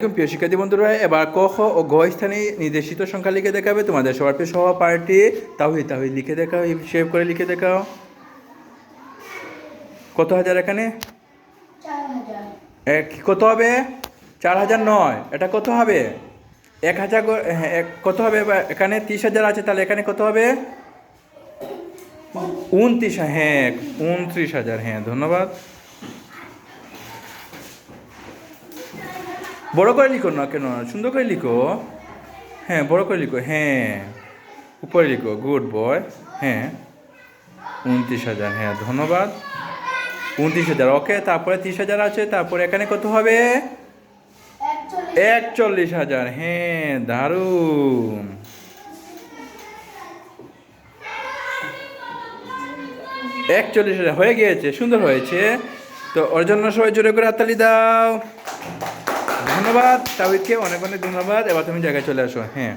প্রিয় শিক্ষার্থী বন্ধুরা এবার ক খ ও গ স্থানে নির্দেশিত সংখ্যা লিখে দেখাবে। তোমাদের সবার প্রিয় সহপাঠী তাহিদ তাহিদ লিখে দেখাও সেভ করে লিখে দেখাও। কত হাজার এখানে? এক কত হবে? চার হাজার নয়। এটা কত হবে? এক হাজার হ্যাঁ, কত হবে? এখানে তিরিশ হাজার আছে তাহলে এখানে কত হবে? উনত্রিশ। হ্যাঁ উনত্রিশ হাজার হ্যাঁ ধন্যবাদ। বড় করে লিখো না কেন? সুন্দর করে লিখো। হ্যাঁ বড় করে লিখো। হ্যাঁ উপরে লিখো। Good boy. হ্যাঁ উনত্রিশ হাজার। হ্যাঁ ধন্যবাদ। উনত্রিশ হাজার। ওকে, তারপরে তিরিশ হাজার আছে। তারপরে এখানে কত হবে? একচল্লিশ হাজার। হ্যাঁ দারুণ। একচল্লিশ হাজার। হয়ে গিয়েছে। সুন্দর হয়েছে। তো ওর জন্য সবাই জোরে করে হাততালি দাও। ধন্যবাদ তাহিদকে অনেক অনেক ধন্যবাদ। এবার তুমি জায়গায় চলে আসো হ্যাঁ।